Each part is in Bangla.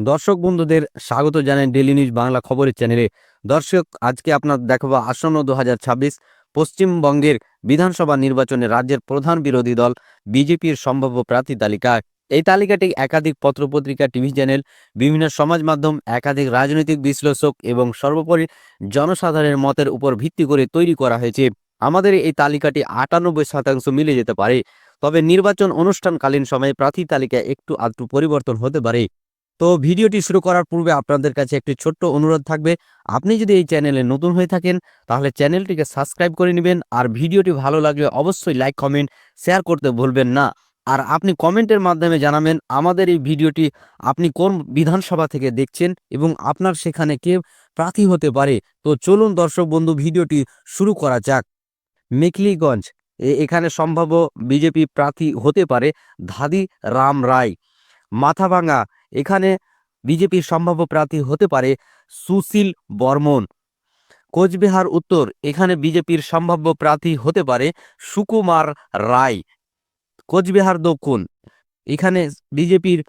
দর্শক বন্ধুদের স্বাগত জানাই ডেলি নিউজ বাংলা খবরের চ্যানেলে। দর্শক, আজকে আপনার দেখাবো আসন্ন দু হাজার ছাব্বিশ পশ্চিমবঙ্গের বিধানসভা নির্বাচনে রাজ্যের প্রধান বিরোধী দল বিজেপির সম্ভাব্য প্রার্থী তালিকা এই তালিকাটি একাধিক পত্রপত্রিকা, টিভি চ্যানেল, বিভিন্ন সমাজ মাধ্যম, একাধিক রাজনৈতিক বিশ্লেষক এবং সর্বোপরি জনসাধারণের মতের উপর ভিত্তি করে তৈরি করা হয়েছে। আমাদের এই তালিকাটি আটানব্বই শতাংশ মিলে যেতে পারে। তবে নির্বাচন অনুষ্ঠানকালীন সময়ে প্রার্থী তালিকা একটু আধটু পরিবর্তন হতে পারে। তো ভিডিওটি শুরু করার পূর্বে আপনাদের কাছে একটি ছোট্ট অনুরোধ থাকবে। আপনি যদি এই চ্যানেলে নতুন হয়ে থাকেন, তাহলে চ্যানেলটিকে সাবস্ক্রাইব করে নেবেন আর ভিডিওটি ভালো লাগলে অবশ্যই লাইক, কমেন্ট, শেয়ার করতে ভুলবেন না। আর আপনি কমেন্টের মাধ্যমে জানাবেন আমাদের এই ভিডিওটি আপনি কোন বিধানসভা থেকে দেখছেন এবং আপনার সেখানে কে প্রার্থী হতে পারে। তো চলুন দর্শক বন্ধু, ভিডিওটি শুরু করা যাক। মেখলিগঞ্জ এখানে সম্ভাব্য বিজেপি প্রার্থী হতে পারে ধাদি রাম রায়। মাথাভাঙা এখানে বিজেপির সম্ভাব্য প্রার্থী হতে পারে সুশীল বর্মন। কোচবিহার উত্তর, এখানে বিজেপির সম্ভাব্য প্রার্থী হতে পারে সুকুমার রায়। কোচবিহার দক্ষিণ, এখানে বিজেপির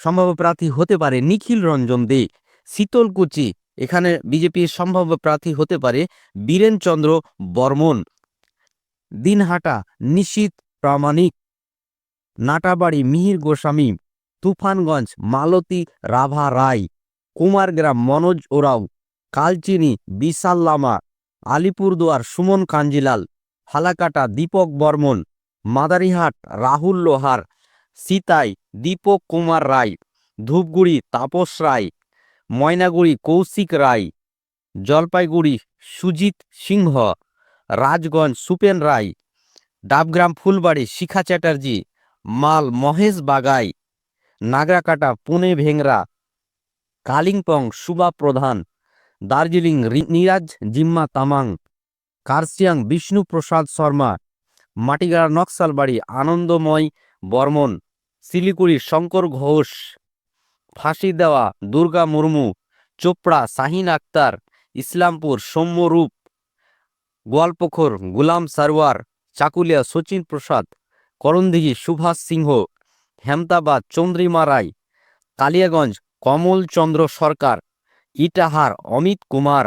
সম্ভাব্য প্রার্থী হতে পারে নিখিল রঞ্জন দে। শীতলকুচি, এখানে বিজেপির সম্ভাব্য প্রার্থী হতে পারে বীরেন চন্দ্র বর্মন। দিনহাটা, নিশীত প্রামাণিক। নাটাবাড়ি, মিহির গোস্বামী। তুফানগঞ্জ, মালতী, রাভা রায়, কুমারগ্রাম, মনোজ ওরাও, কালচিনি, বিশাল লামা, আলিপুরদুয়ার, সুমন কাঞ্জিলাল ফালাকাটা দীপক বর্মন, মাদারিহাট, রাহুল লোহার, সিতাই, দীপক কুমার রায়, ধূপগুড়ি, তাপস রায়, ময়নাগুড়ি, কৌশিক রায়, জলপাইগুড়ি, সুজিত সিংহ, রাজগঞ্জ, সুপেন রায়, ডাবগ্রাম, ফুলবাড়ি, শিখা চ্যাটার্জি, মাল মহেশ বাগাই নাগরাকাটা, পুনে ভেংরা, কালিম্পং, সুবা প্রধান, দার্জিলিং নিরাজ, জিম্মা তামাং কার্সিয়াং বিষ্ণুপ্রসাদ শর্মা, মাটিগাড়া, নকশালবাড়ি, আনন্দময় বর্মন, শিলিগুড়ি, শঙ্কর ঘোষ, ফাঁসি দেওয়া, দুর্গা মুর্মু, চোপড়া, শাহিন আক্তার, ইসলামপুর, সৌম্যরূপ, গোয়ালপোখর, গুলাম সারওয়ার চাকুলিয়া, সচিন প্রসাদ, করণদিঘি, সুভাষ সিংহ হেমতাবাদ, চন্দ্রিমা রায়, কালিয়াগঞ্জ, কমল চন্দ্র সরকার, ইটাহার, অমিত কুমার,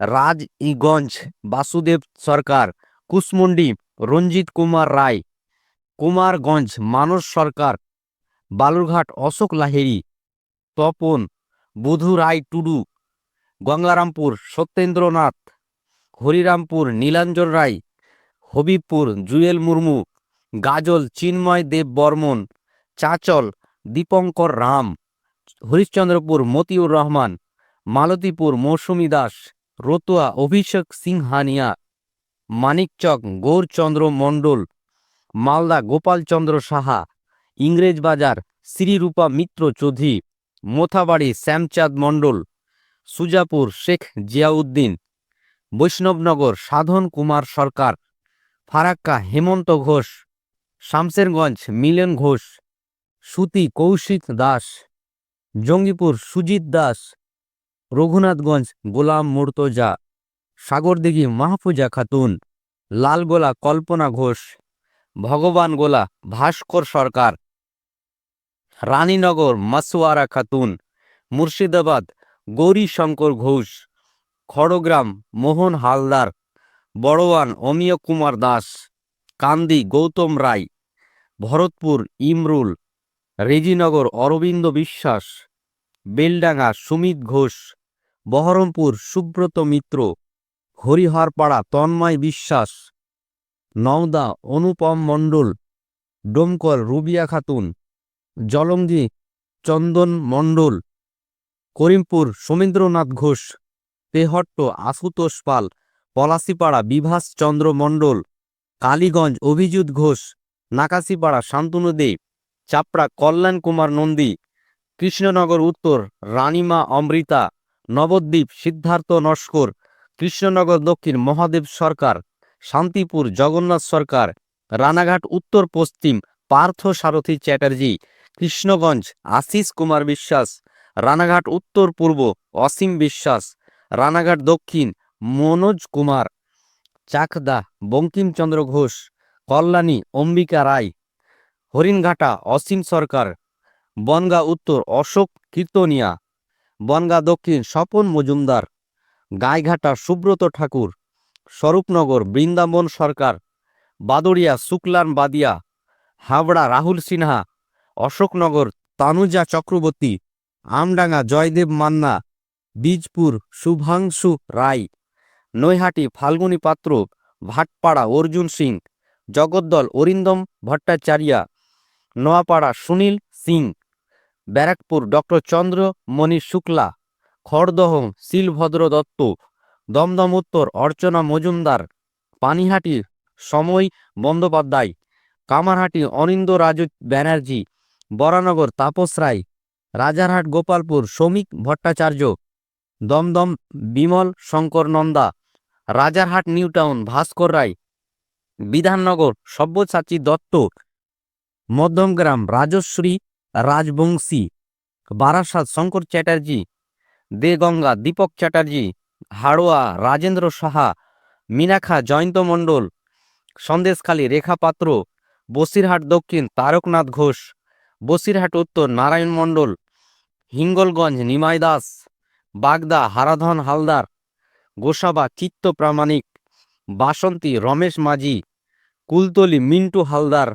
রাজগঞ্জ, বাসুদেব সরকার কুসমুন্ডি রঞ্জিত কুমার রায়, কুমারগঞ্জ, মানস সরকার, বালুরঘাট, অশোক লাহেরি তপন, বুধু রায় টুডু, গঙ্গারামপুর, সত্যেন্দ্রনাথ, হরিরামপুর, নীলাঞ্জন রায়, হবিবপুর, জুয়েল মুর্মু, গাজল, চিন্ময় দেব বর্মন চাচল, দীপঙ্কর রাম, হরিশ্চন্দ্রপুর মতিউর রহমান, মালতীপুর মৌসুমী দাস, রতুয়া অভিষেক সিংহানিয়া, মানিকচক গৌরচন্দ্র মণ্ডল, মালদা গোপালচন্দ্র সাহা, ইংরেজবাজার শ্রীরূপা মিত্র চৌধুরী, মোথাবাড়ি শ্যামচাঁদ মণ্ডল, সুজাপুর শেখ জিয়াউদ্দিন, বৈষ্ণবনগর সাধন কুমার সরকার, ফারাক্কা হেমন্ত ঘোষ, শামসেরগঞ্জ মিলন ঘোষ সুতি কৌশিক দাস, জঙ্গিপুর সুজিত দাস, রঘুনাথগঞ্জ গোলাম মুর্তজা, সাগরদিঘি মাহফুজা খাতুন, লালগোলা কল্পনা ঘোষ, ভগবান গোলা ভাস্কর সরকার, রানীনগর মাসুয়ারা খাতুন, মুর্শিদাবাদ গৌরীশঙ্কর ঘোষ, খড়গ্রাম মোহন হালদার, বড়ওয়ান অমিয় কুমার দাস, কান্দি গৌতম রায়, ভরতপুর ইমরুল রেজিনগর, অরবিন্দ বিশ্বাস, বেলডাঙ্গা, সুমিত ঘোষ, বহরমপুর, সুব্রত মিত্র, হরিহরপাড়া, তন্ময় বিশ্বাস, নওদা, অনুপম মণ্ডল, ডোমকল, রুবিয়া খাতুন জলঙ্গি চন্দন মণ্ডল, করিমপুর, সোমেন্দ্রনাথ ঘোষ, তেহট্ট, আশুতোষ পাল, পলাশিপাড়া বিভাস চন্দ্র মণ্ডল, কালীগঞ্জ, অভিজিৎ ঘোষ, নাকাশিপাড়া, শান্তনু দে চাপড়া, কল্যাণ কুমার নন্দী, কৃষ্ণনগর উত্তর, রানীমা অমৃতা, নবদ্বীপ সিদ্ধার্থ নস্কর, কৃষ্ণনগর দক্ষিণ মহাদেব সরকার, শান্তিপুর জগন্নাথ সরকার, রানাঘাট উত্তর পশ্চিম পার্থ সারথী চ্যাটার্জি, কৃষ্ণগঞ্জ আশিস কুমার বিশ্বাস, রানাঘাট উত্তর পূর্ব অসীম বিশ্বাস, রানাঘাট দক্ষিণ মনোজ কুমার, চাকদা বঙ্কিমচন্দ্র ঘোষ, কল্যাণী অম্বিকা রায় হরিণঘাটা, অসীম সরকার, বনগা উত্তর, অশোক কীর্তনিয়া, বনগা দক্ষিণ, স্বপন মজুমদার, গাইঘাটা, সুব্রত ঠাকুর, স্বরূপনগর, বৃন্দাবন সরকার, বাদুড়িয়া, শুক্লান বাদিয়া হাবড়া রাহুল সিনহা, অশোকনগর, তানুজা চক্রবর্তী, আমডাঙ্গা, জয়দেব মান্না, বীজপুর, শুভাংশু রায়, নৈহাটি, ফাল্গুনী পাত্র, ভাটপাড়া, অর্জুন সিং, জগদ্দল, অরিন্দম ভট্টাচার্যা নোয়াপাড়া সুনীল সিং, ব্যারাকপুর ডক্টর চন্দ্র মণি শুক্লা খড়দহ শিলভদ্র দত্ত, দমদম উত্তর অর্চনা মজুমদার, পানিহাটি সময় বন্দ্যোপাধ্যায়, কামারহাটি অনিন্দ রাজু ব্যানার্জি, বরানগর তাপস রায়, রাজারহাট গোপালপুর শ্রমিক ভট্টাচার্য, দমদম বিমল শঙ্কর নন্দা, রাজারহাট নিউটাউন ভাস্কর রায়, বিধাননগর সব্যসাচী দত্ত মধ্যমগ্রাম রাজশ্রী রাজবংশী বারাসাত শঙ্কর চ্যাটার্জি, দেগঙ্গা দীপক চ্যাটার্জি, হাড়োয়া রাজেন্দ্র সাহা মিনাখা জয়ন্ত মণ্ডল, সন্দেশখালী রেখা পাত্র, বসিরহাট দক্ষিণ তারকনাথ ঘোষ, বসিরহাট উত্তর নারায়ণ মণ্ডল, হিঙ্গলগঞ্জ নিমাই দাস, বাগদা হারাধন হালদার, গোসাবা চিত্ত প্রামাণিক, বাসন্তী রমেশ মাঝি, কুলতলি মিন্টু হালদার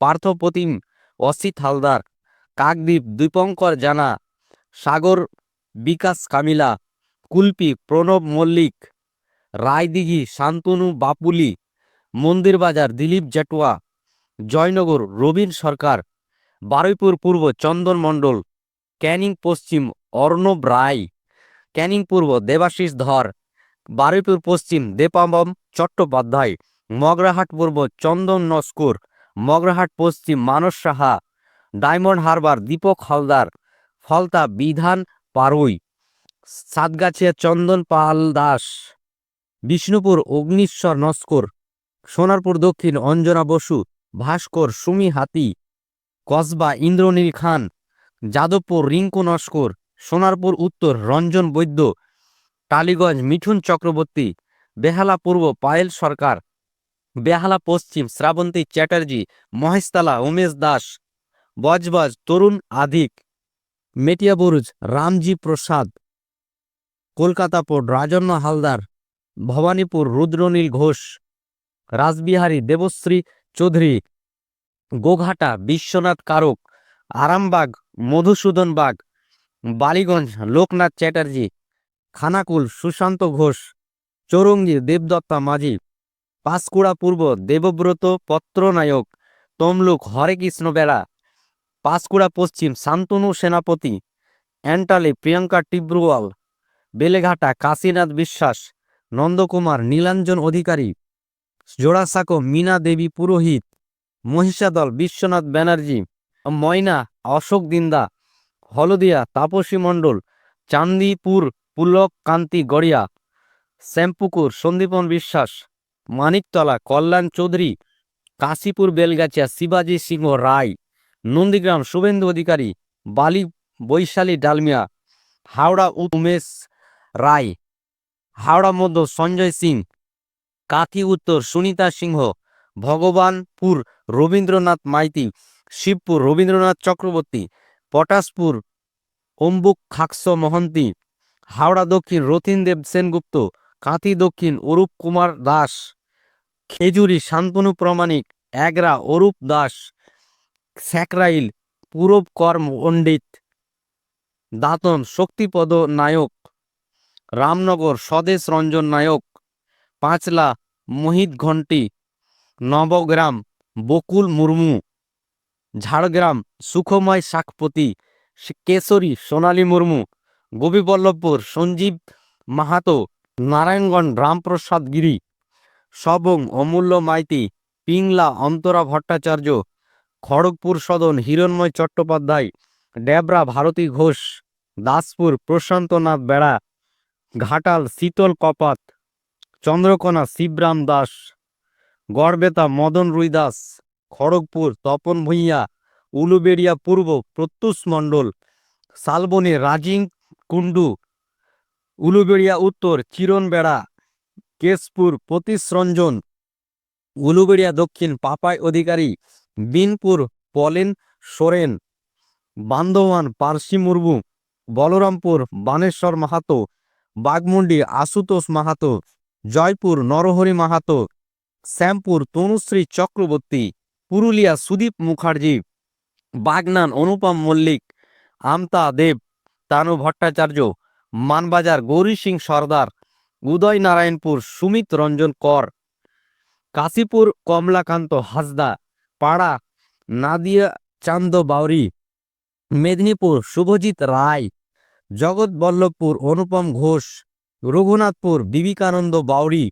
পার্থপ্রতিম অসিত হালদার, কাকদ্বীপ, দীপঙ্কর জানা, সাগর বিকাশ কামিলা, কুলপি, প্রণব মল্লিক, রায়দিঘি, শান্তনু বাপুলি, মন্দিরবাজার, দিলীপ জাটুয়া, জয়নগর, রবীন সরকার, বারুইপুর পূর্ব, চন্দন মণ্ডল, ক্যানিং পশ্চিম, অর্ণব রায়, ক্যানিং পূর্ব, দেবাশিস ধর, বারুইপুর পশ্চিম দেপাবম চট্টোপাধ্যায়, মগরাহাট পূর্ব, চন্দন নস্কর মগরাহাট, পশ্চিম মানস সাহা, ডায়মন্ড হারবার, দীপক হালদার, ফলতা বিধান পারুই, সাতগাছিয়া চন্দন পাল দাস, বিষ্ণুপুর অগ্নিশ্বর নস্কর, সোনারপুর দক্ষিণ অঞ্জনা বসু, ভাস্কর সুমি হাতি, কসবা ইন্দ্রনীল খান, যাদবপুর রিঙ্কু নস্কর, সোনারপুর উত্তর রঞ্জন বৈদ্য, টালিগঞ্জ মিঠুন চক্রবর্তী, বেহালা পূর্ব পায়েল সরকার বেহালা পশ্চিম শ্রাবন্তী চ্যাটার্জি, মহেশতলা উমেশ দাস, বজবজ তরুণ আধিক মেটিয়াবুরুজ রামজি প্রসাদ, কলকাতা পোর্ট, রাজন্য হালদার, ভবানীপুর রুদ্রনীল ঘোষ, রাসবিহারী দেবশ্রী চৌধুরী, গোঘাটা বিশ্বনাথ কারক, আরামবাগ মধুসূদন বাগ, বালিগঞ্জ লোকনাথ চ্যাটার্জি, খানাকুল সুশান্ত ঘোষ, চৌরঙ্গি দেবদত্তা মাঝি পাঁশকুড়া পূর্ব দেবব্রত পত্রনায়ক তমলুক হরেকৃষ্ণ বেড়া পাঁশকুড়া পশ্চিম শান্তনু সেনাপতি অ্যান্টালি প্রিয়াঙ্কা টিব্রুয়াল। বেলেঘাটা কাশীনাথ বিশ্বাস নন্দকুমার নীলাঞ্জন অধিকারী। জোড়াসাঁকো মীনা দেবী পুরোহিত মহিষাদল বিশ্বনাথ ব্যানার্জি। ময়না অশোক দিন্দা হলদিয়া তাপসী মণ্ডল চান্দিপুর পুলক কান্তি গড়িয়া। শ্যামপুকুর সন্দীপন বিশ্বাস মানিকতলা, কল্যাণ চৌধুরী, কাশীপুর, বেলগাছিয়া, শিবাজি সিংহ রায়, নন্দীগ্রাম, শুভেন্দু অধিকারী, বালি, বৈশালী, ডালমিয়া, হাওড়া, উমেশ রায়, হাওড়া মধ্য সঞ্জয় সিং কাকি উত্তর, সুনিতা সিংহ, ভগবানপুর, রবীন্দ্রনাথ মাইতি, শিবপুর, রবীন্দ্রনাথ চক্রবর্তী, পটাশপুর, অম্বুক খাকস মহন্তি, হাওড়া দক্ষিণ রথীনদেব সেনগুপ্ত, কাঁথি দক্ষিণ অরূপ কুমার দাস। খেজুরি, শান্তনু প্রমাণিক এগরা অরূপ দাস, স্যাকরাইল, পূরব কর পণ্ডিত, দাতন, শক্তিপদ নায়ক, রামনগর, স্বদেশ রঞ্জন নায়ক, পাঁচলা, মোহিত ঘণ্টি, নবগ্রাম, বকুল মুর্মু, ঝাড়গ্রাম, সুখময় শাকপতি কেশরী, সোনালী মুর্মু, গোপীবল্লভপুর, সঞ্জীব মাহাতো, নারায়ণগঞ্জ, রামপ্রসাদ গিরি সবং অমূল্য মাইতি, পিংলা অন্তরা ভট্টাচার্য, খড়গপুর সদন হিরণময় চট্টোপাধ্যায় ডেবরা ভারতী ঘোষ, দাসপুর প্রশান্তনাথ বেড়া, ঘাটাল শীতল কপাত, চন্দ্রকোনা শিবরাম দাস, গড়বেতা মদন রুই দাস, খড়গপুর তপন ভূঁইয়া, উলুবেড়িয়া পূর্ব প্রত্যুষ মণ্ডল, শালবনে রাজিং কুণ্ডু, উলুবেড়িয়া উত্তর চিরন বেড়া কেশপুর পতীশ উলুবেড়িয়া দক্ষিণ পাপাই অধিকারী বিনপুর পলেন সোরেন। বান্দোয়ান পার্সি মুর্মু বলরামপুর বানেশ্বর মাহাতো বাগমুন্ডি আশুতোষ মাহাতো জয়পুর নরহরি মাহাতো শ্যামপুর তনুশ্রী চক্রবর্তী পুরুলিয়া সুদীপ মুখার্জি বাগনান অনুপম মল্লিক আমতা দেব তানু ভট্টাচার্য মানবাজার গৌরী সিং সর্দার উদয় নারায়ণপুর, সুমিত রঞ্জন কর, কাশীপুর, কমলাকান্ত হাসদা, পাড়া, নাদিয়া চান্দ বাউরি, মেদিনীপুর, শুভজিৎ রায় জগৎবল্লভপুর অনুপম ঘোষ, রঘুনাথপুর, বিবেকানন্দ বাউরি,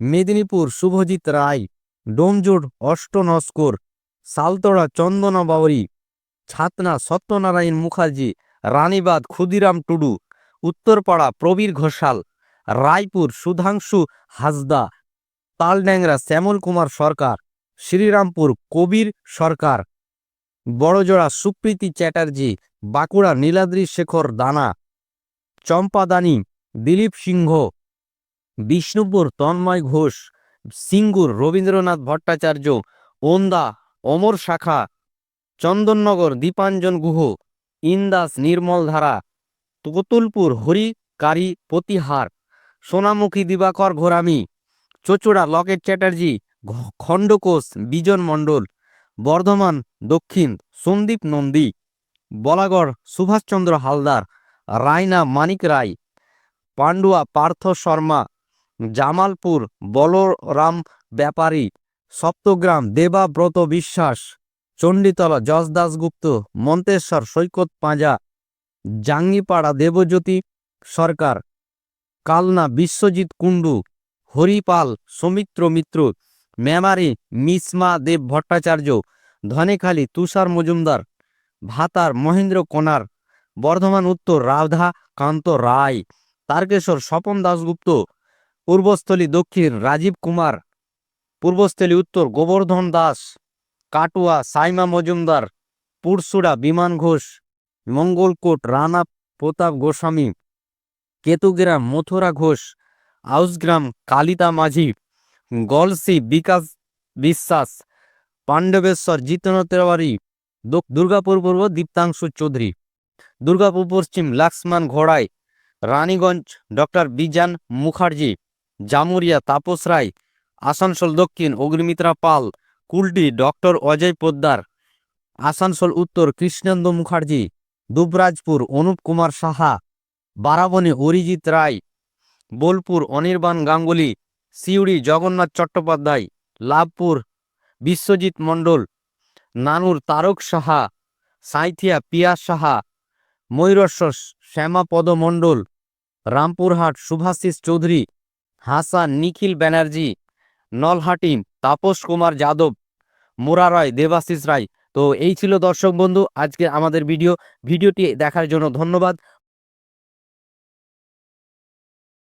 মেদিনীপুর, শুভজিৎ রায় ডোমজুড় অষ্টনস্কর, সালতোড়া চন্দনা বাউরি, ছাতনা সত্যনারায়ণ মুখার্জি রানীবাদ ক্ষুদিরাম টুডু, উত্তরপাড়া, প্রবীর ঘোষাল রায়পুর সুধাংশু হাসদা, তালড্যাংরা শ্যামল কুমার সরকার, শ্রীরামপুর কবির সরকার, বড়জোড়া সুপ্রীতি চ্যাটার্জি, বাঁকুড়া নীলাদ্রি শেখর দানা, চম্পাদানি দিলীপ সিংহ, বিষ্ণুপুর তন্ময় ঘোষ, সিঙ্গুর রবীন্দ্রনাথ ভট্টাচার্য, ওন্দা অমর শাখা, চন্দননগর দীপাঞ্জন গুহ, ইন্দাস নির্মল ধারা কতুলপুর হরিকারী প্রতিহার। সোনামুখী দিবাকর ঘোরামি, চচুড়া লকেট চ্যাটার্জি খণ্ডকোষ, বিজন মণ্ডল, বর্ধমান, দক্ষিণ, সন্দীপ নন্দী, বলাগড়, সুভাষচন্দ্র হালদার, রায়না মানিক রায় পান্ডুয়া পার্থ শর্মা, জামালপুর, বলরাম ব্যাপারী, সপ্তগ্রাম দেবাব্রত বিশ্বাস, চণ্ডীতলা যশ দাসগুপ্ত মন্তেশ্বর সৈকত পাঁজা, জাঙ্গিপাড়া দেবজ্যোতি সরকার কালনা বিশ্বজিৎ কুণ্ডু, হরিপাল সৌমিত্র মিত্র, মেমারি মিসমা দেব ভট্টাচার্য, ধনেখালী তুষার মজুমদার, ভাতার মহেন্দ্র কোনার, বর্ধমান উত্তর রাধা কান্ত রায়, তারকেশ্বর স্বপন দাশগুপ্ত, পূর্বস্থলী দক্ষিণ রাজীব কুমার, পূর্বস্থলী উত্তর গোবর্ধন দাস কাটুয়া সাইমা মজুমদার, পুরসুড়া বিমান ঘোষ, মঙ্গলকোট রানা প্রতাপ গোস্বামী কেতুগ্রাম মথুরা ঘোষ, আউসগ্রাম কালিতা মাঝি, গলসি বিকাশ বিশ্বাস, পাণ্ডবেশ্বর জিতেন্দ্র তেওয়ারি দুর্গাপুর পূর্ব দীপ্তাংশু চৌধুরী, দুর্গাপুর পশ্চিম লাক্সমান ঘোড়াই, রানীগঞ্জ ডক্টর বিজান মুখার্জি, জামুরিয়া তাপস রায়, আসানসোল দক্ষিণ অগ্নিমিত্রা পাল, কুলটি ডক্টর অজয় পোদ্দার, আসানসোল উত্তর কৃষ্ণেন্দ্র মুখার্জি, দুবরাজপুর অনুপ কুমার সাহা বারাবণী, অরিজিৎ রায়, বোলপুর, অনির্বাণ গাঙ্গুলি, সিউড়ি, জগন্নাথ চট্টোপাধ্যায়, লাভপুর, বিশ্বজিৎ মণ্ডল, নানুর তারক সাহা, সাঁইথিয়া পিয়া সাহা, ময়ূরশ্বর শ্যামাপদ মণ্ডল, রামপুরহাট শুভাশিস চৌধুরী, হাসান নিখিল ব্যানার্জি নলহাটিম তাপস কুমার যাদব মোরারয় দেবাশিস রায়। তো এই ছিল দর্শক বন্ধু, আজকে আমাদের ভিডিও। ভিডিওটি দেখার জন্য ধন্যবাদ।